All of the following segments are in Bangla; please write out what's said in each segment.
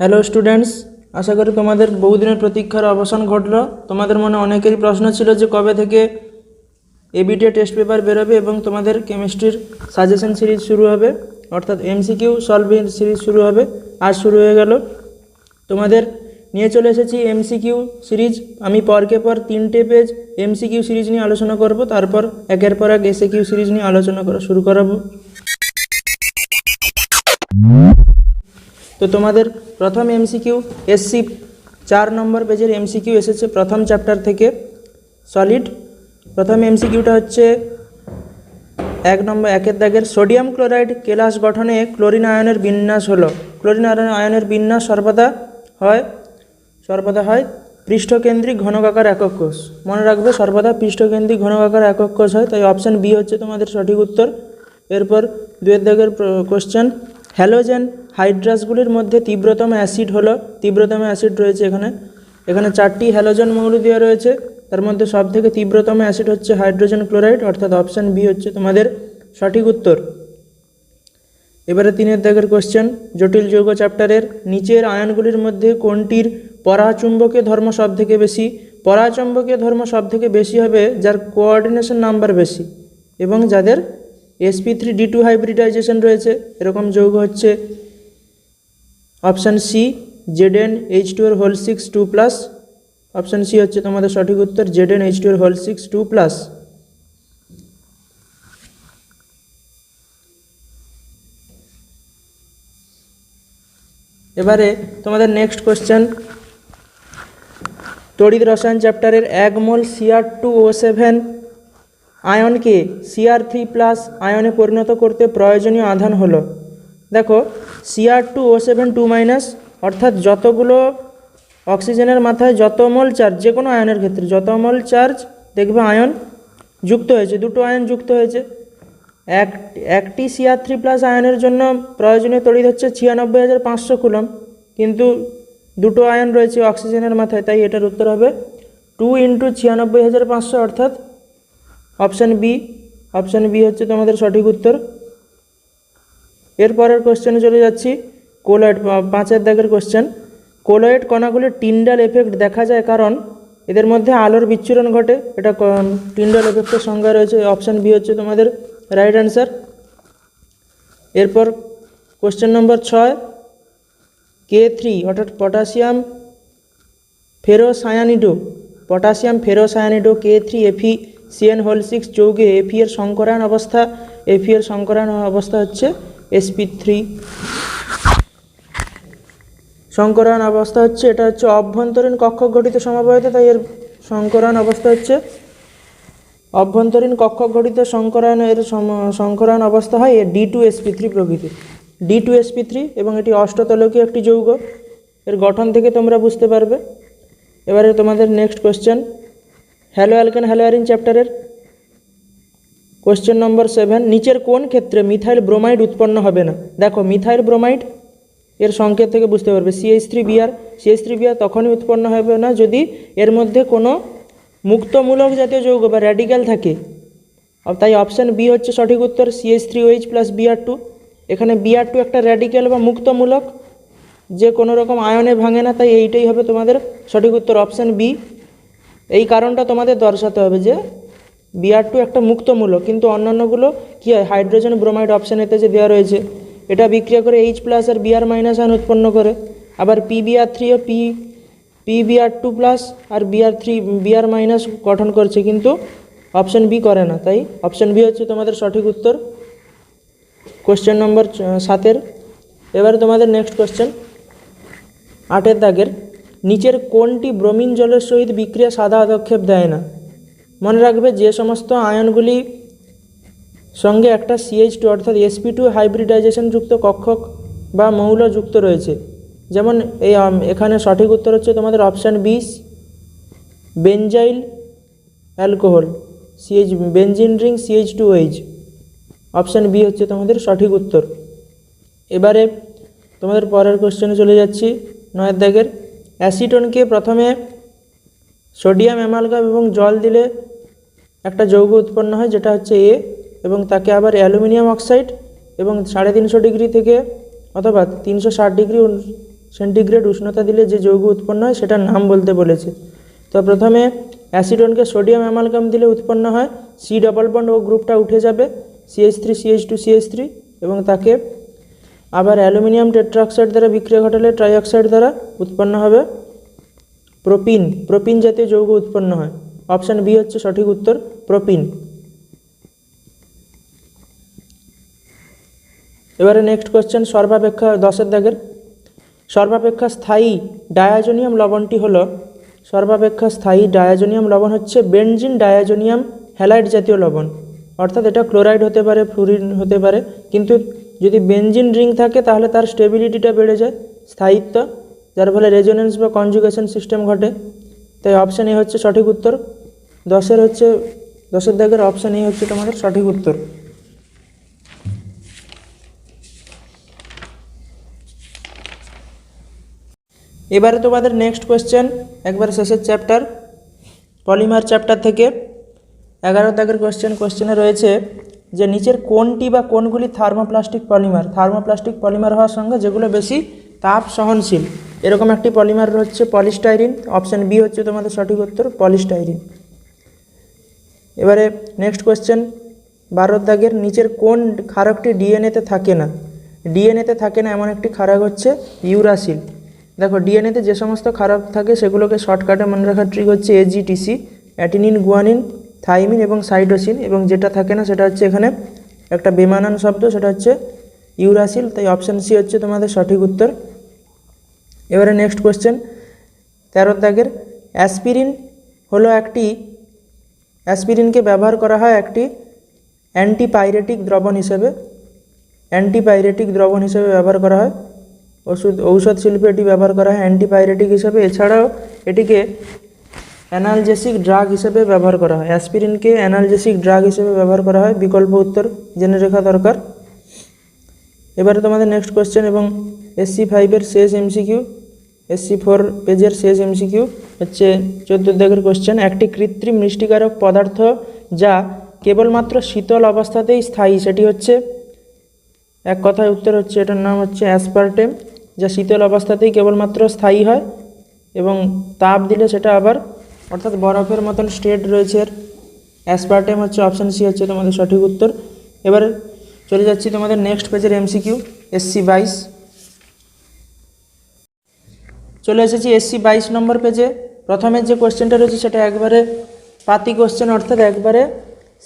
হ্যালো স্টুডেন্টস আশা করি তোমাদের বহুদিনের প্রতীক্ষার অবসান ঘটলো। তোমাদের মনে অনেকেরই প্রশ্ন ছিল যে কবে থেকে এবিটিএ টেস্ট পেপার বেরোবে এবং তোমাদের কেমিস্ট্রির সাজেশন সিরিজ শুরু হবে। অর্থাৎ এমসিকিউ সলভিং সিরিজ শুরু হবে। আজ শুরু হয়ে গেল। তোমাদের নিয়ে চলে এসেছি এমসিকিউ সিরিজ আমি পরকে পর তিনটে পেজ এমসিকিউ সিরিজ নিয়ে আলোচনা করব। তারপর একের পর এক এসএ কিউ সিরিজ নিয়ে আলোচনা করা শুরু করাবো। তো তোমাদের প্রথম এমসিকিউ এসসি চার নম্বর পেজের এমসিকিউ এসেছে প্রথম চ্যাপ্টার থেকে। সলিড প্রথম এমসিকিউটা হচ্ছে এক নম্বর, একের দাগের সোডিয়াম ক্লোরাইড কেলাস গঠনে ক্লোরিন আয়নের বিন্যাস হলো। ক্লোরিন আয়ন- আয়নের বিন্যাস সর্বদা হয় সর্বদা হয় পৃষ্ঠকেন্দ্রিক ঘনকাকার একক কোষ। মনে রাখবে, সর্বদা পৃষ্ঠকেন্দ্রিক ঘনকাকার একক কোষ হয়, তাই অপশান বি হচ্ছে তোমাদের সঠিক উত্তর। এরপর দুয়ের দাগের কোশ্চেন হ্যালোজেন হাইড্রাসগুলির মধ্যে তীব্রতম অ্যাসিড হলো, তীব্রতম অ্যাসিড রয়েছে এখানে। এখানে চারটি হ্যালোজেন মৌল দেওয়া রয়েছে। তার মধ্যে সব থেকে তীব্রতম অ্যাসিড হচ্ছে হাইড্রোজেন ক্লোরাইড, অর্থাৎ অপশান বি হচ্ছে তোমাদের সঠিক উত্তর। এবারে তিনের দাগের কোশ্চেন জটিল যৌগ চ্যাপ্টারের নিচের আয়নগুলির মধ্যে কোনটির পরাচুম্বকীয় ধর্ম সব থেকে বেশি? পরাচুম্বকীয় ধর্ম সব থেকে বেশি হবে যার কোঅর্ডিনেশন নাম্বার বেশি এবং যাদের SP three D two hybridization রয়েছে, এরকম যৌগ হচ্ছে option C Z N H two এর whole six two plus option C হচ্ছে তোমাদের সঠিক উত্তর জেড এন এইচ টু এর হোল সিক্স টু প্লাস এবারে তোমাদের নেক্সট কোশ্চেন তড়িৎ রসায়ন চ্যাপ্টারের এক mole CR two O seven আয়নকে CR three plus আয়নে পরিণত করতে প্রয়োজনীয় আধান হলো। দেখো CR two O seven two minus অর্থাৎ যতগুলো অক্সিজেনের মাথায় যত মোল চার্জ যে কোনো আয়নের ক্ষেত্রে যত মোল চার্জ দেখবে আয়ন যুক্ত হয়েছে, দুটো আয়ন যুক্ত হয়েছে। এক, একটি সিআর থ্রি প্লাস আয়নের জন্য প্রয়োজনীয় তড়িৎ হচ্ছে ছিয়ানব্বই হাজার পাঁচশো কুলম, কিন্তু দুটো আয়ন রয়েছে অক্সিজেনের মাথায়, তাই এটার উত্তর হবে টু ইন্টু ছিয়ানব্বই হাজার পাঁচশো, অর্থাৎ অপশান বি অপশান বি হচ্ছে তোমাদের সঠিক উত্তর। এরপরের কোশ্চেনে চলে যাচ্ছি কোলয়েড পাঁচের দাগের কোশ্চেন কোলয়েড কণাগুলির টিন্ডাল এফেক্ট দেখা যায় কারণ এদের মধ্যে আলোর বিচ্ছুরণ ঘটে। এটা টিন্ডাল এফেক্টের সংজ্ঞা রয়েছে অপশান বি হচ্ছে তোমাদের রাইট অ্যান্সার এরপর কোশ্চেন নম্বর ছয় কে থ্রি অর্থাৎ potassium ferrocyanide potassium ferrocyanide K three FE CN whole six যৌগে FE এর সংকরায়ন অবস্থা এফি এর সংকরায়ন অবস্থা হচ্ছে এসপি থ্রি। সংকরায়ন অবস্থা হচ্ছে, এটা হচ্ছে অভ্যন্তরীণ কক্ষ ঘটিত সমবায়তা, তাই এর সংকরায়ন অবস্থা হচ্ছে অভ্যন্তরীণ কক্ষ ঘটিত সংকরায়নের সম- সংকরায়ন অবস্থা হয় এর ডি টু এসপি থ্রি প্রভৃতি। ডি টু এসপি থ্রি এবং এটি অষ্টতলকীয় একটি যৌগ। এর গঠন থেকে তোমরা বুঝতে পারবে। এবারে তোমাদের next question hello alkane hello arene চ্যাপ্টারের কোশ্চেন নম্বর সেভেন নিচের কোন ক্ষেত্রে মিথাইল ব্রোমাইড উৎপন্ন হবে না? দেখো মিথাইল ব্রোমাইড এর সংকেত থেকে বুঝতে পারবে। CH three BR CH three BR তখনই উৎপন্ন হবে না যদি এর মধ্যে কোনো মুক্তমূলক জাতীয় যৌগ বা র্যাডিক্যাল থাকে। তাই অপশান বি হচ্ছে সঠিক উত্তর CH three OH plus BR two এখানে বিআর টু একটা র্যাডিক্যাল বা মুক্তমূলক, যে কোনো রকম আয়নে ভাঙে না, তাই এইটাই হবে তোমাদের সঠিক উত্তর। অপশান বি এই কারণটা তোমাদের দর্শাতে হবে যে বিআর টু একটা মুক্তমূলক কিন্তু অন্যান্যগুলো কী হয়? হাইড্রোজেন ব্রোমাইড অপশান এতে যে দেওয়া রয়েছে, এটা বিক্রিয়া করে এইচ প্লাস আর বিআর মাইনাস আয়ন উৎপন্ন করে। আবার পিবিআর থ্রি ও পি পিবিআর টু প্লাস আর বিআর থ্রি বিআর মাইনাস গঠন করছে, কিন্তু অপশান বি করে না। তাই অপশান বি হচ্ছে তোমাদের সঠিক উত্তর। কোশ্চেন নম্বর সাতের। এবারে তোমাদের নেক্সট কোশ্চেন আটের দাগের। নিচের কোনটি ব্রোমিন জলের সহিত বিক্রিয়া সাদা পদক্ষেপ দেয় না। মনে রাখবে যে সমস্ত আয়নগুলি সঙ্গে একটা সিএইচ টু অর্থাৎ এসপি টু হাইব্রিডাইজেশনযুক্ত কক্ষক বা মৌল যুক্ত রয়েছে। যেমন এই এখানে সঠিক উত্তর হচ্ছে তোমাদের অপশান বিশ benzyl alcohol CH benzene ring CH two H option B হচ্ছে তোমাদের সঠিক উত্তর। এবারে তোমাদের পরের কোশ্চেনে চলে যাচ্ছি নয়ের দাগের অ্যাসিটনকে প্রথমে সোডিয়াম অ্যামালগাম এবং জল দিলে একটা যৌগ উৎপন্ন হয়, যেটা হচ্ছে এ এবং তাকে আবার অ্যালুমিনিয়াম অক্সাইড এবং সাড়ে তিনশো ডিগ্রি থেকে অথবা তিনশো ষাট ডিগ্রি সেন্টিগ্রেড উষ্ণতা দিলে যে যৌগ উৎপন্ন হয়, সেটার নাম বলতে বলেছে। তো প্রথমে অ্যাসিডনকে সোডিয়াম অ্যামালগাম দিলে উৎপন্ন হয় সি ডবল বন্ড ও গ্রুপটা উঠে যাবে CH three CH two CH three এবং তাকে আবার অ্যালুমিনিয়াম টেট্রাক্সাইড দ্বারা বিক্রিয়া ঘটালে ট্রাইঅক্সাইড দ্বারা উৎপন্ন হবে প্রোপিন। প্রোপিন জাতীয় যৌগ উৎপন্ন হয়। অপশান বি হচ্ছে সঠিক উত্তর, প্রোপিন। এবারে নেক্সট কোয়েশ্চেন সর্বাপেক্ষা দশের দাগের। সর্বাপেক্ষা স্থায়ী ডায়াজোনিয়াম লবণটি হল, সর্বাপেক্ষা স্থায়ী ডায়াজোনিয়াম লবণ হচ্ছে বেনজিন ডায়াজোনিয়াম হ্যালাইড জাতীয় লবণ। অর্থাৎ এটা ক্লোরাইড হতে পারে, ফ্লুরিন হতে পারে, কিন্তু যদি বেঞ্জিন রিং থাকে, তাহলে তার স্টেবিলিটিটা বেড়ে যায়, স্থায়িত্ব, যার ফলে রেজোনেন্স বা কনজুগেশন সিস্টেম ঘটে। তাই অপশান এ হচ্ছে সঠিক উত্তর। দশের হচ্ছে, দশের দাগের অপশান এ হচ্ছে তোমাদের সঠিক উত্তর। এবারে তোমাদের নেক্সট কোয়েশ্চেন একবার শেষের চ্যাপ্টার পলিমার চ্যাপ্টার থেকে। এগারো দাগের কোয়েশ্চেন কোয়েশ্চেনে রয়েছে যে নিচের কোনটি বা কোনগুলি থার্মোপ্লাস্টিক পলিমার থার্মোপ্লাস্টিক পলিমার হওয়ার সঙ্গে যেগুলো বেশি তাপ সহনশীল। এরকম একটি পলিমার হচ্ছে পলিস্টাইরিন, অপশান বি হচ্ছে তোমাদের সঠিক উত্তর, পলিস্টাইরিন। এবারে নেক্সট কোয়েশ্চেন, বারো দাগের নিচের কোন ক্ষারকটি ডিএনএতে থাকে না? ডিএনএতে থাকে না এমন একটি ক্ষারক হচ্ছে ইউরাসিল। দেখো ডিএনএতে যে সমস্ত ক্ষারক থাকে সেগুলোকে শর্টকাটে মনে রাখার ট্রিক হচ্ছে এজিটিসি অ্যাটিনিন, গুয়ানিন থাইমিন এবং সাইটোসিন এবং যেটা থাকে না সেটা হচ্ছে এখানে একটা বেমানান শব্দ, সেটা হচ্ছে ইউরাসিল। তাই অপশান সি হচ্ছে তোমাদের সঠিক উত্তর। এবারে নেক্সট কোয়েশ্চেন তেরো দাগের অ্যাসপিরিন হলো একটি অ্যাসপিরিনকে ব্যবহার করা হয় একটি অ্যান্টিপাইরেটিক দ্রবণ হিসেবে। অ্যান্টিপাইরেটিক দ্রবণ হিসেবে ব্যবহার করা হয়। ওষুধ, ঔষধ শিল্পে এটি ব্যবহার করা হয় অ্যান্টিপাইরেটিক হিসেবে। এছাড়াও এটিকে অ্যানালজেসিক ড্রাগ হিসেবে ব্যবহার করা হয়। অ্যাসপিরিনকে অ্যানালজেসিক ড্রাগ হিসেবে ব্যবহার করা হয়। বিকল্প উত্তর, জেনে রাখা দরকার। এবারে তোমাদের নেক্সট কোয়েশ্চেন এবং এসসি ফাইভের শেষ এমসিকিউ এসসি ফোর পেজের শেষ এমসিকিউ হচ্ছে চোদ্দ দাগের কোয়েশ্চেন একটি কৃত্রিম মিষ্টিকারক পদার্থ যা কেবলমাত্র শীতল অবস্থাতেই স্থায়ী, সেটি হচ্ছে এক কথায় উত্তর হচ্ছে, এটার নাম হচ্ছে অ্যাসপার্টেম যা শীতল অবস্থাতেই কেবলমাত্র স্থায়ী হয় এবং তাপ দিলে সেটা আবার অর্থাৎ বরফের মতন স্টেট রয়েছে এর। অ্যাসপার্টেম হচ্ছে অপশান সি হচ্ছে তোমাদের সঠিক উত্তর। এবারে চলে যাচ্ছি তোমাদের নেক্সট পেজের এমসিকিউ এসসি বাইশ। চলে এসেছি এসসি বাইশ নম্বর পেজে প্রথমে যে কোশ্চেনটা রয়েছে সেটা একবারে পাতি কোশ্চেন অর্থাৎ একবারে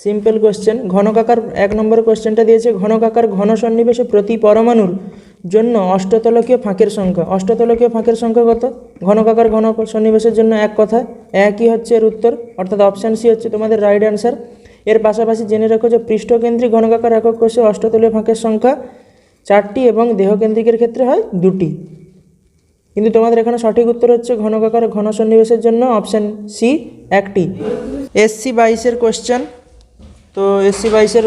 সিম্পল কোশ্চেন ঘনকাকার এক নম্বর কোশ্চেনটা দিয়েছে, ঘনকাকার ঘন সন্নিবেশে প্রতি পরমাণুর জন্য অষ্টতলকীয় ফাঁকের সংখ্যা। অষ্টতলকীয় ফাঁকের সংখ্যা কত? ঘনকাকার ঘন সন্নিবেশের জন্য এক কথা। একই হচ্ছে এর উত্তর, অর্থাৎ অপশান সি হচ্ছে তোমাদের রাইট অ্যান্সার এর পাশাপাশি জেনে রাখো যে পৃষ্ঠকেন্দ্রিক ঘনকাকার একক কোষে অষ্টতলীয় ফাঁকের সংখ্যা চারটি এবং দেহকেন্দ্রিকের ক্ষেত্রে হয় দুটি। কিন্তু তোমাদের এখানে সঠিক উত্তর হচ্ছে ঘনকাকার ঘন সন্নিবেশের জন্য অপশান সি একটি। এসসি বাইশের কোশ্চেন তো এসসি বাইশের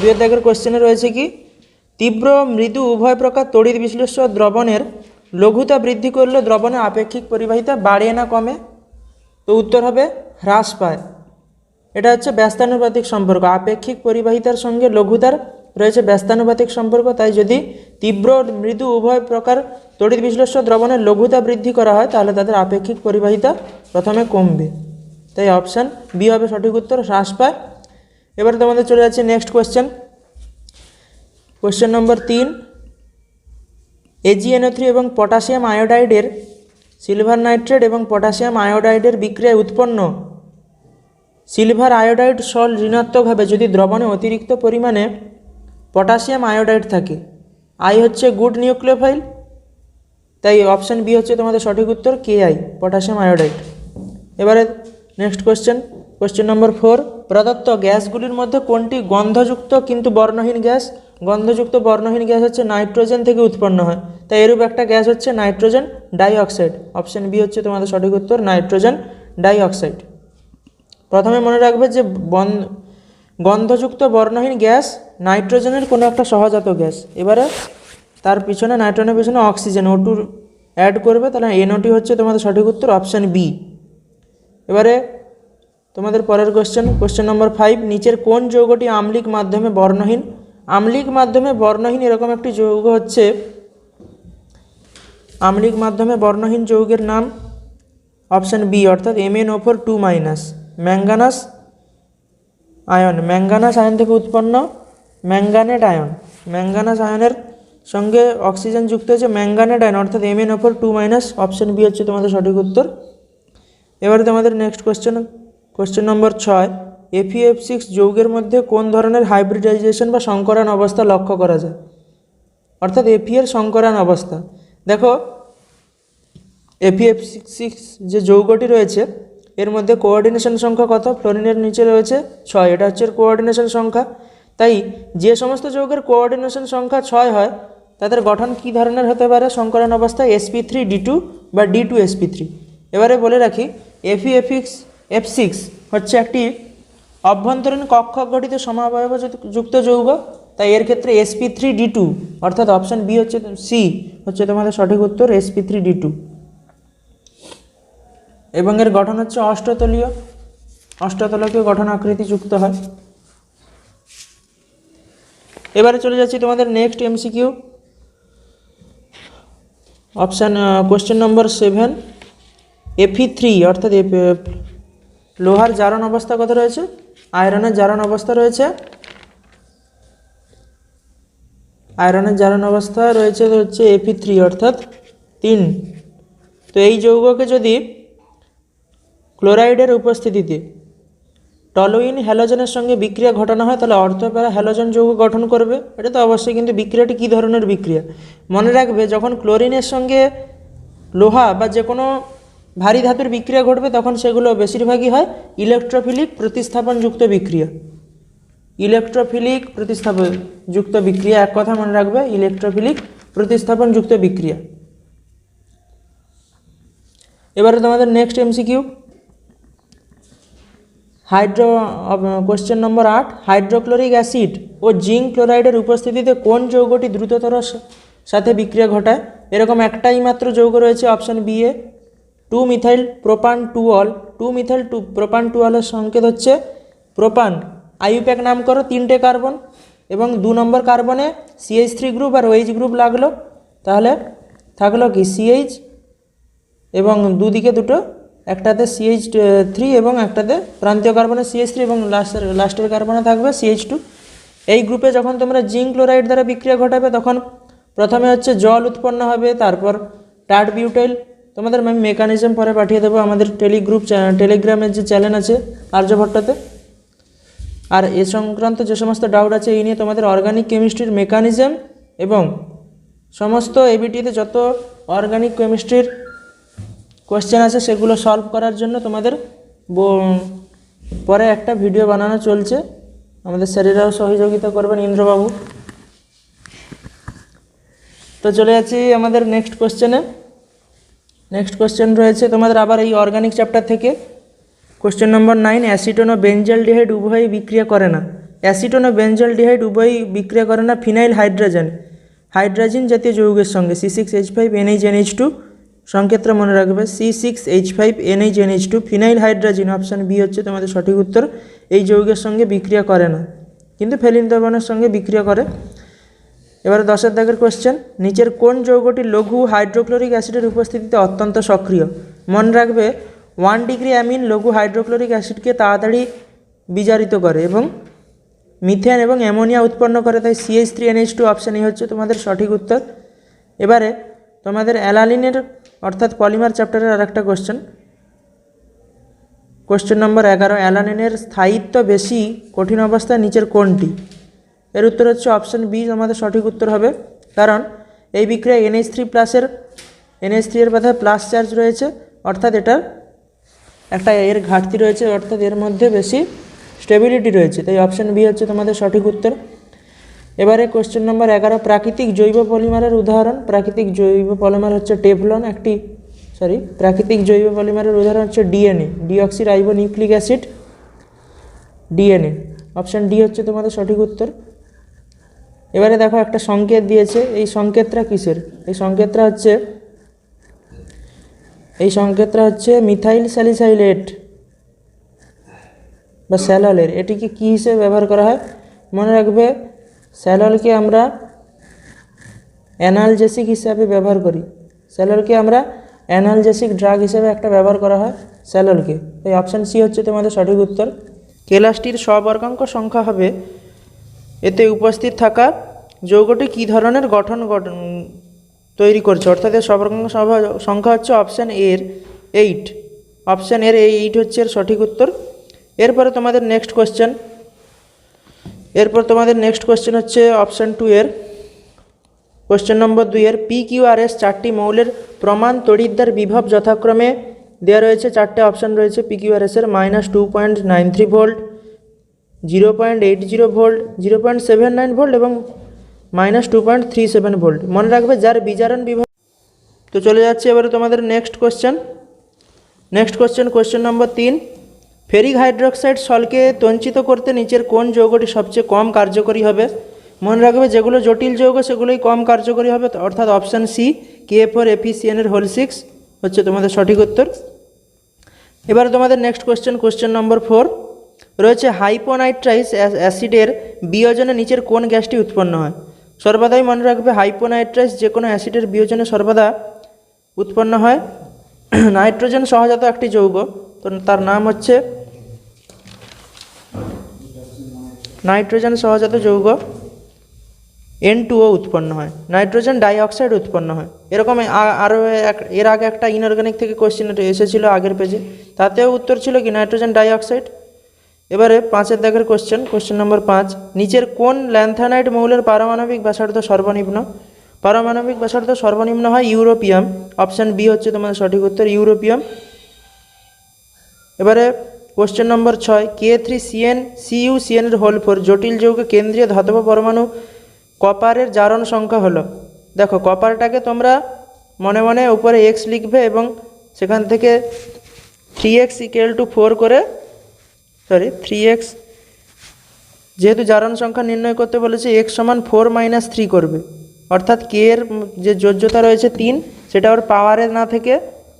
দুয়ের দাগের কোশ্চেনে রয়েছে কি? তীব্র মৃদু উভয় প্রকার তড়িৎ বিশ্লেষ্য দ্রবণের লঘুতা বৃদ্ধি করলে দ্রবণে আপেক্ষিক পরিবাহিতা বাড়ে না কমে। তো উত্তর হবে হ্রাস পায়। এটা হচ্ছে ব্যস্তানুপাতিক সম্পর্ক। আপেক্ষিক পরিবাহিতার সঙ্গে লঘুতার রয়েছে ব্যস্তানুপাতিক সম্পর্ক, তাই যদি তীব্র মৃদু উভয় প্রকার তড়িৎ বিশ্লেষ্য দ্রবণের লঘুতা বৃদ্ধি করা হয়, তাহলে তাদের আপেক্ষিক পরিবাহিতা প্রথমে কমবে। তাই অপশান বি হবে সঠিক উত্তর, হ্রাস পায়। এবারে তোমাদের চলে যাচ্ছে নেক্সট কোয়েশ্চেন কোয়েশ্চেন নম্বর তিন এজিএনও থ্রি এবং পটাশিয়াম আয়োডাইডের সিলভার নাইট্রেট এবং পটাশিয়াম আয়োডাইডের বিক্রিয়ায় উৎপন্ন সিলভার আয়োডাইড সল ঋণাত্মকভাবে যদি দ্রবণে অতিরিক্ত পরিমাণে পটাশিয়াম আয়োডাইড থাকে আই হচ্ছে গুড নিউক্লিওফাইল তাই অপশান বি হচ্ছে তোমাদের সঠিক উত্তর কে আই পটাশিয়াম আয়োডাইড এবারে next question question number four প্রদত্ত গ্যাসগুলির মধ্যে কোনটি গন্ধযুক্ত কিন্তু বর্ণহীন গ্যাস? গন্ধযুক্ত বর্ণহীন গ্যাস হচ্ছে নাইট্রোজেন থেকে উৎপন্ন হয়। তাই এরূপ একটা গ্যাস হচ্ছে নাইট্রোজেন ডাইঅক্সাইড। অপশান বি হচ্ছে তোমাদের সঠিক উত্তর, নাইট্রোজেন ডাইঅক্সাইড। প্রথমে মনে রাখবে যে বন, গন্ধযুক্ত বর্ণহীন গ্যাস নাইট্রোজেনের কোনো একটা সহজাত গ্যাস। এবারে তার পিছনে, নাইট্রোজেনের পিছনে অক্সিজেন ও টু অ্যাড করবে, তাহলে এনওটি হচ্ছে তোমাদের সঠিক উত্তর, অপশান বি এবারে তোমাদের পরের কোশ্চেন কোশ্চেন নম্বর ফাইভ নিচের কোন যৌগটি আম্লিক মাধ্যমে বর্ণহীন? আম্লিক মাধ্যমে বর্ণহীন এরকম একটি যৌগ হচ্ছে আম্লিক মাধ্যমে বর্ণহীন যৌগের নাম অপশান বি অর্থাৎ M N O four two minus manganous ion manganous ion থেকে উৎপন্ন ম্যাঙ্গানেট আয়ন ম্যাঙ্গানাস আয়নের সঙ্গে অক্সিজেন যুক্ত হয়েছে ম্যাঙ্গানেট আয়ন অর্থাৎ M N O four two minus option B হচ্ছে তোমাদের সঠিক উত্তর। এবারে তোমাদের নেক্সট কোশ্চেন কোশ্চেন নম্বর ছয়। এফিএফ সিক্স যৌগের মধ্যে কোন ধরনের হাইব্রিডাইজেশন বা সংকরণ অবস্থা লক্ষ্য করা যায়? অর্থাৎ এফি এর সংকরণ অবস্থা। দেখো এফিএফ সিক্স যে যৌগটি রয়েছে, এর মধ্যে কোঅর্ডিনেশন সংখ্যা কত? ফ্লোরিনের নিচে রয়েছে ছয়। এটা হচ্ছে কোঅর্ডিনেশন সংখ্যা। তাই যে সমস্ত যৌগের কোঅর্ডিনেশন সংখ্যা ছয় হয়, তাদের গঠন কী ধরনের হতে পারে? সংকরণ অবস্থায় এসপি থ্রি ডি টু বা ডি টু এসপি থ্রি এবারে বলে রাখি এফিএফিক্স এফ সিক্স হচ্ছে একটি অভ্যন্তরীণ কক্ষক গঠিত সমাবয়ব যুক্ত যৌগ। তাই এর ক্ষেত্রে এসপি থ্রি ডি টু অর্থাৎ অপশান বি হচ্ছে সি হচ্ছে তোমাদের সঠিক উত্তর এসপি থ্রি ডি টু এবং এর গঠন হচ্ছে অষ্টতলীয়। অষ্টতলকীয় গঠন আকৃতি যুক্ত হয়। এবারে চলে যাচ্ছি তোমাদের next MCQ option question number seven FE three অর্থাৎ লোহার জারণ অবস্থা কত রয়েছে? আয়রনের জারণ অবস্থা রয়েছে? আয়রনের জারণ অবস্থা রয়েছে হচ্ছে এফি থ্রি অর্থাৎ তিন। তো এই যৌগকে যদি ক্লোরাইডের উপস্থিতিতে টলোইন হ্যালোজেনের সঙ্গে বিক্রিয়া ঘটানো হয়, তাহলে অর্থপ্যারা হ্যালোজেন যৌগ গঠন করবে। এটা তো অবশ্যই, কিন্তু বিক্রিয়াটি কী ধরনের বিক্রিয়া? মনে রাখবে, যখন ক্লোরিনের সঙ্গে লোহা বা যে কোনো ভারী ধাতুর বিক্রিয়া ঘটবে তখন সেগুলো বেশিরভাগই হয় ইলেকট্রোফিলিক প্রতিস্থাপনযুক্ত বিক্রিয়া। ইলেকট্রোফিলিক প্রতিস্থাপন যুক্ত বিক্রিয়া, এক কথা মনে রাখবে, ইলেকট্রোফিলিক প্রতিস্থাপনযুক্ত বিক্রিয়া। এবারে তোমাদের নেক্সট এমসিকিউ হাইড্রো কোশ্চেন নম্বর আট, হাইড্রোক্লোরিক অ্যাসিড ও জিঙ্ক ক্লোরাইডের উপস্থিতিতে কোন যৌগটি দ্রুততর সাথে বিক্রিয়া ঘটায়? এরকম একটাই মাত্র যৌগ রয়েছে option B A. Two methyl propane two ol, two methyl two propane two অলের সংকেত হচ্ছে প্রোপান। আইউপ্যাক নাম করো তিনটে কার্বন এবং দু নম্বর কার্বনে সিএইচ থ্রি গ্রুপ আর ওইচ গ্রুপ লাগল। তাহলে থাকল কি সিএইচ এবং দুদিকে দুটো, একটাতে সিএইচ থ্রি এবং একটাতে প্রান্তীয় কার্বনে সিএইচ থ্রি এবং লাস্টের লাস্টের কার্বনে থাকবে সিএইচ টু এই গ্রুপে যখন তোমরা জিঙ্ক ক্লোরাইড দ্বারা বিক্রিয়া ঘটাবে, তখন প্রথমে হচ্ছে জল উৎপন্ন হবে, তারপর টাট বিউটাইল তোমাদের আমি মেকানিজম পরে পাঠিয়ে দেবো আমাদের টেলিগ্রুপ টেলিগ্রামের যে চ্যানেল আছে আর্যভট্টতে আর এ সংক্রান্ত যে সমস্ত ডাউট আছে, এই নিয়ে তোমাদের অর্গানিক কেমিস্ট্রির মেকানিজম এবং সমস্ত এবিটিতে যত অর্গানিক কেমিস্ট্রির কোয়েশ্চেন আছে, সেগুলো সলভ করার জন্য তোমাদের পরে একটা ভিডিও বানানো চলছে। আমাদের স্যারেরাও সহযোগিতা করবেন, ইন্দ্রবাবু। তো চলে যাচ্ছি আমাদের নেক্সট কোশ্চেনে নেক্সট কোশ্চেন রয়েছে তোমাদের আবার এই অর্গানিক চ্যাপ্টার থেকে। কোশ্চেন নম্বর নাইন অ্যাসিটোন ও বেঞ্জালডিহাইড উভয়ই বিক্রিয়া করে না। অ্যাসিটোন ও বেঞ্জালডিহাইড উভয়ই বিক্রিয়া করে না ফিনাইল হাইড্রোজেন হাইড্রোজেন জাতীয় যৌগের সঙ্গে C six H five NH NH two সংক্ষেত্রে মনে রাখবে C six H five NH NH two phenyl hydrogen option B হচ্ছে তোমাদের সঠিক উত্তর। এই যৌগের সঙ্গে বিক্রিয়া করে না। কিন্তু ফেলিন দ্রবণের সঙ্গে বিক্রিয়া করে। এবারে দশের দাগের কোশ্চেন নিচের কোন যৌগটি লঘু হাইড্রোক্লোরিক অ্যাসিডের উপস্থিতিতে অত্যন্ত সক্রিয়? মনে রাখবে ওয়ান ডিগ্রি অ্যামিন লঘু হাইড্রোক্লোরিক অ্যাসিডকে তাড়াতাড়ি বিজারিত করে এবং মিথেন এবং অ্যামোনিয়া উৎপন্ন করে, তাই CH three NH two option এই হচ্ছে তোমাদের সঠিক উত্তর। এবারে তোমাদের অ্যালালিনের অর্থাৎ পলিমার চ্যাপ্টারের আরেকটা কোশ্চেন কোশ্চেন নম্বর এগারো, অ্যালানিনের স্থায়িত্ব বেশি কঠিন অবস্থায় নিচের কোনটি? এর উত্তর হচ্ছে অপশান বি আমাদের সঠিক উত্তর হবে। কারণ এই বিক্রিয়া এনএইচ থ্রি প্লাসের এনএইচ থ্রি এর মাথায় প্লাস চার্জ রয়েছে। অর্থাৎ এটা একটা এর ঘাটতি রয়েছে, অর্থাৎ এর মধ্যে বেশি স্টেবিলিটি রয়েছে। তাই অপশান বি হচ্ছে তোমাদের সঠিক উত্তর। এবারে কোশ্চেন নম্বর এগারো, প্রাকৃতিক জৈব পলিমারের উদাহরণ। প্রাকৃতিক জৈব পলিমার হচ্ছে টেফলন একটি সরি প্রাকৃতিক জৈব পলিমারের উদাহরণ হচ্ছে DNA deoxyribonucleic acid DNA option D হচ্ছে তোমাদের সঠিক উত্তর। এবারে দেখো একটা সংকেত দিয়েছে, এই সংকেতটা কিসের? এই সংকেতটা হচ্ছে, এই সংকেতটা হচ্ছে মিথাইল স্যালিসাইলেট বা স্যাললের। এটিকে কী হিসেবে ব্যবহার করা হয়? মনে রাখবে, স্যাললকে আমরা অ্যানালজেসিক হিসাবে ব্যবহার করি। স্যালোলকে আমরা অ্যানালজেসিক ড্রাগ হিসেবে একটা ব্যবহার করা হয় স্যালোলকে। এই অপশান সি হচ্ছে তোমাদের সঠিক উত্তর। কেলাসটির স্ববর্গাঙ্ক সংখ্যা হবে এতে উপস্থিত থাকা যৌগটি কী ধরনের গঠন তৈরি করছে? অর্থাৎ এর সবরকম সংখ্যা হচ্ছে অপশান এর এইট অপশান এর এই এইট হচ্ছে এর সঠিক উত্তর। এরপরে তোমাদের নেক্সট কোয়েশ্চেন এরপর তোমাদের নেক্সট কোয়েশ্চেন হচ্ছে অপশান টু এর। কোয়েশ্চেন নম্বর দুইয়ের পি কিউ আর এস চারটি মৌলের প্রমাণ তড়িৎদ্বার বিভব যথাক্রমে দেওয়া রয়েছে। চারটে অপশান রয়েছে পি কিউ আর এসের minus two point nine three volt zero point eight zero volt, zero point seven nine volt এবং minus two point three seven volt. মনে রাখবে যার বিজারণ বিভব তো চলে যাচ্ছে এবারে তোমাদের next question. Next question question number তিন। ফেরিক হাইড্রোক্সাইড সলকে তঞ্চিত করতে নিচের কোন যৌগটি সবচেয়ে কম কার্যকরী হবে? মনে রাখবে যেগুলো জটিল যৌগ, সেগুলোই কম কার্যকরী হবে। অর্থাৎ অপশান সি, কে ফোর এফিসিএনের হোল সিক্স। হচ্ছে তোমাদের সঠিক উত্তর। এবার তোমাদের next question question number four. রয়েছে হাইপোনাইট্রাইস অ্যাসিডের বিয়োজনে নিচের কোন গ্যাসটি উৎপন্ন হয়? সর্বদাই মনে রাখবে হাইপোনাইট্রাইস যে কোনো অ্যাসিডের বিয়োজনে সর্বদা উৎপন্ন হয়। নাইট্রোজেন সহজাত একটি যৌগ, তো তার নাম হচ্ছে নাইট্রোজেন সহজাত যৌগ। এন টুও উৎপন্ন হয়। নাইট্রোজেন ডাইঅক্সাইড উৎপন্ন হয়। এরকম আরও এক, এর আগে একটা ইনঅর্গানিক থেকে কোশ্চেন এসেছিল আগের পেজে তাতেও উত্তর ছিল কি নাইট্রোজেন ডাইঅক্সাইড? এবারে পাঁচের দাগের কোশ্চেন কোশ্চেন নম্বর পাঁচ, নিচের কোন ল্যান্থানাইট মৌলের পারমাণবিক ব্যাসার্ধ সর্বনিম্ন? পারমাণবিক ব্যাসার্ধ সর্বনিম্ন হয় ইউরোপিয়াম অপশান বি হচ্ছে তোমাদের সঠিক উত্তর, ইউরোপিয়াম। এবারে কোশ্চেন নম্বর ছয় কে থ্রি সিএন সিইউ সিএনের হোল ফোর জটিল যৌগ কেন্দ্রীয় ধাতব পরমাণু কপারের জারণ সংখ্যা হলো। দেখো, কপারটাকে তোমরা মনে মনে উপরে এক্স লিখবে এবং সেখান থেকে three X equal to four করে সরি থ্রি এক্স যেহেতু জারণ সংখ্যা নির্ণয় করতে বলেছে এক্স সমান ফোর মাইনাস থ্রি করবে। অর্থাৎ কে এর যে যোজ্যতা রয়েছে তিন, সেটা ওর পাওয়ারে না থেকে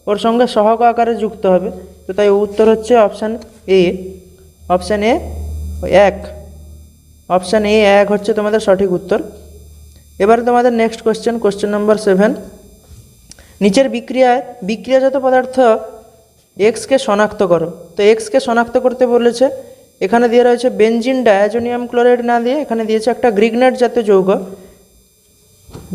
ওর সঙ্গে সহক আকারে যুক্ত হবে। তো তাই উত্তর হচ্ছে অপশান এ অপশান এ এক। অপশান এ এক হচ্ছে তোমাদের সঠিক উত্তর। এবারে তোমাদের next question question number seven নিচের বিক্রিয়ায় বিক্রিয়াজাত পদার্থ এক্সকে শনাক্ত করো। তো এক্সকে শনাক্ত করতে বলেছে, এখানে দিয়ে রয়েছে বেনজিন ডায়াজোনিয়াম ক্লোরাইড না দিয়ে এখানে দিয়েছে একটা গ্রিগনেট জাতীয় যৌগ।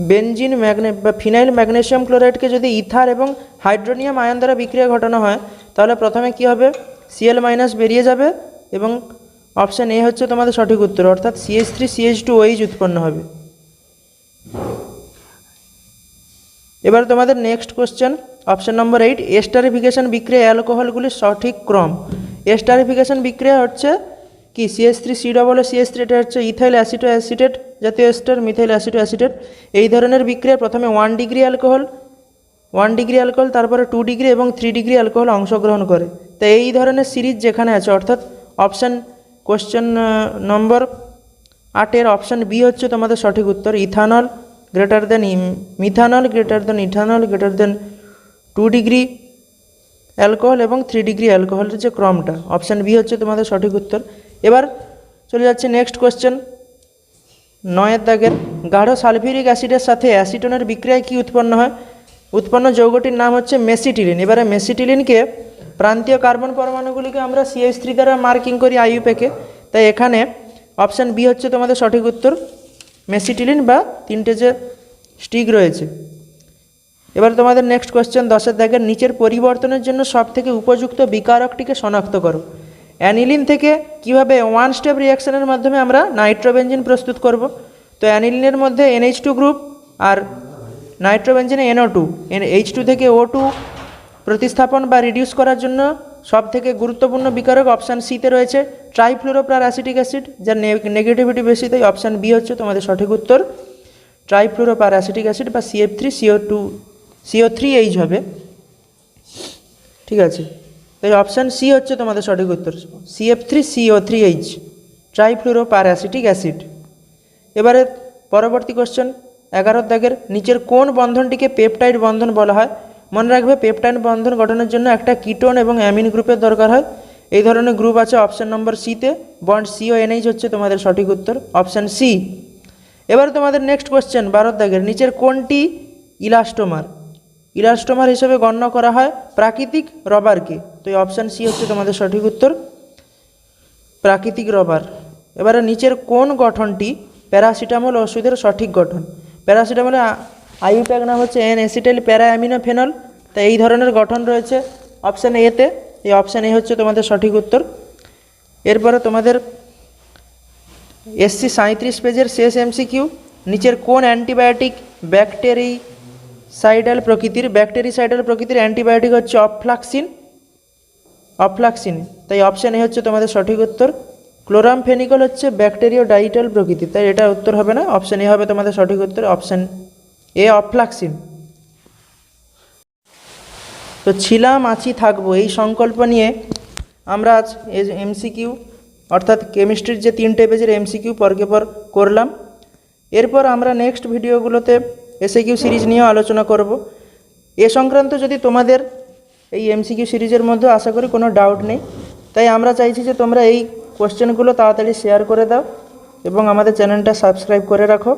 বেনজিন ম্যাগনে বা ফিনাইল ম্যাগনেসিয়াম ক্লোরাইডকে যদি ইথার এবং হাইড্রোনিয়াম আয়ন দ্বারা বিক্রিয়া ঘটানো হয়, তাহলে প্রথমে কি হবে? সিএল মাইনাস বেরিয়ে যাবে এবং অপশান এ হচ্ছে তোমাদের সঠিক উত্তর, অর্থাৎ CH three CH two OH উৎপন্ন হবে। এবার তোমাদের নেক্সট কোশ্চেন অপশন নম্বর এইট এস্টারিফিকেশন বিক্রিয়া অ্যালকোহলগুলির সঠিক ক্রম। এস্টারিফিকেশন বিক্রিয়া হচ্ছে কি? CS three C double CS three এটা হচ্ছে ইথাইল অ্যাসিটো অ্যাসিটেট জাতীয় এস্টার মিথাইল অ্যাসিটো অ্যাসিটেট এই ধরনের বিক্রিয়া প্রথমে one degree alcohol one degree alcohol তারপরে টু ডিগ্রি এবং থ্রি ডিগ্রি অ্যালকোহল অংশগ্রহণ করে। তো এই ধরনের সিরিজ যেখানে আছে, অর্থাৎ অপশান কোশ্চেন নম্বর আটের অপশান বি হচ্ছে তোমাদের সঠিক উত্তর ethanol greater than methanol greater than ethanol greater than two degree alcohol এবং থ্রি ডিগ্রি অ্যালকোহলের যে ক্রমটা। অপশান বি হচ্ছে তোমাদের সঠিক উত্তর। এবার চলে যাচ্ছে নেক্সট কোশ্চেন নয়ের দাগের গাঢ় সালফিউরিক অ্যাসিডের সাথে অ্যাসিটনের বিক্রিয়ায় কি উৎপন্ন হয়? উৎপন্ন যৌগটির নাম হচ্ছে মেসিটিলিন। এবারে মেসিটিলিনকে প্রান্তীয় কার্বন পরমাণুগুলিকে আমরা সিএইচ থ্রি দ্বারা মার্কিং করি আইইউপেকে তাই এখানে অপশান বি হচ্ছে তোমাদের সঠিক উত্তর। মেসিটিলিন বা তিনটে যে স্টিক রয়েছে। এবার তোমাদের নেক্সট কোয়েশ্চেন দশের দাগের নিচের পরিবর্তনের জন্য সবথেকে উপযুক্ত বিকারকটিকে শনাক্ত করো। অ্যানিলিন থেকে কীভাবে ওয়ান স্টেপ রিয়াকশনের মাধ্যমে আমরা নাইট্রোবেঞ্জিন প্রস্তুত করব? তো অ্যানিলিনের মধ্যে এনএইচ টু গ্রুপ আর নাইট্রোবেঞ্জিনে NO two N H two থেকে ও টু প্রতিস্থাপন বা রিডিউস করার জন্য সব থেকে গুরুত্বপূর্ণ বিকারক অপশান সিতে রয়েছে ট্রাইফ্লোরোপ্লার অ্যাসিটিক অ্যাসিড যার নেগেটিভিটি বেশি, তাই অপশান বি হচ্ছে তোমাদের সঠিক উত্তর। ট্রাইফ্লোরোপ্লার অ্যাসিটিক অ্যাসিড বা CF three CO two CO three H হবে। ঠিক আছে? তাই অপশান সি হচ্ছে তোমাদের সঠিক উত্তর। CF three CO three H trifluoro acetic acid এবারে পরবর্তী কোশ্চেন এগারো দাগের নিচের কোন বন্ধনটিকে পেপটাইড বন্ধন বলা হয়? মনে রাখবে পেপটাইড বন্ধন গঠনের জন্য একটা কিটোন এবং অ্যামিন গ্রুপের দরকার হয়। এই ধরনের গ্রুপ আছে অপশান নম্বর সিতে বন্ড সিও এনএইচ হচ্ছে তোমাদের সঠিক উত্তর। অপশান সি এবার তোমাদের নেক্সট কোশ্চেন বারো দাগের নিচের কোনটি ইলাস্টোমার ইলাস্টোমার হিসেবে গণ্য করা হয় প্রাকৃতিক রবারকে। তো এই অপশান সি হচ্ছে তোমাদের সঠিক উত্তর, প্রাকৃতিক রবার। এবারে নিচের কোন গঠনটি প্যারাসিটামল ওষুধের সঠিক গঠন? প্যারাসিটামলে আইউপ্যাক নাম হচ্ছে এন অ্যাসিটাইল প্যারাঅ্যামিনোফেনল তাই এই ধরনের গঠন রয়েছে অপশান এতে এই অপশান এ হচ্ছে তোমাদের সঠিক উত্তর। এরপরে তোমাদের এসসি সাঁত্রিশ পেজের শেষ এমসিকিউ নিচের কোন অ্যান্টিবায়োটিক ব্যাকটেরিসাইডাল প্রকৃতির ব্যাকটেরিসাইডাল প্রকৃতির অ্যান্টিবায়োটিক হচ্ছে অফ্লাক্সিন। অফ্লাক্সিন, তাই অপশান এ হচ্ছে তোমাদের সঠিক উত্তর। ক্লোরামফেনিকল হচ্ছে ব্যাকটেরিও ডাইটাল প্রকৃতির তাই এটা উত্তর হবে না অপশান এ হবে তোমাদের সঠিক উত্তর অপশান এ অফ্লাক্সিন। তো ছিলাম, আছি, থাকব, এই সংকল্প নিয়ে আমরা আজ এমসিকিউ অর্থাৎ কেমিস্ট্রির যে তিনটে পেজের এমসিকিউ পরকে পর করলাম। এরপর আমরা নেক্সট ভিডিওগুলোতে এসে কিউ সিরিজ নিয়েও আলোচনা করব। এ সংক্রান্ত যদি তোমাদের এই এমসিকিউ সিরিজের মধ্যে আশা করি কোনো ডাউট নেই, তাই আমরা চাইছি যে তোমরা এই কোশ্চেনগুলো তাড়াতাড়ি শেয়ার করে দাও এবং আমাদের চ্যানেলটা সাবস্ক্রাইব করে রাখো।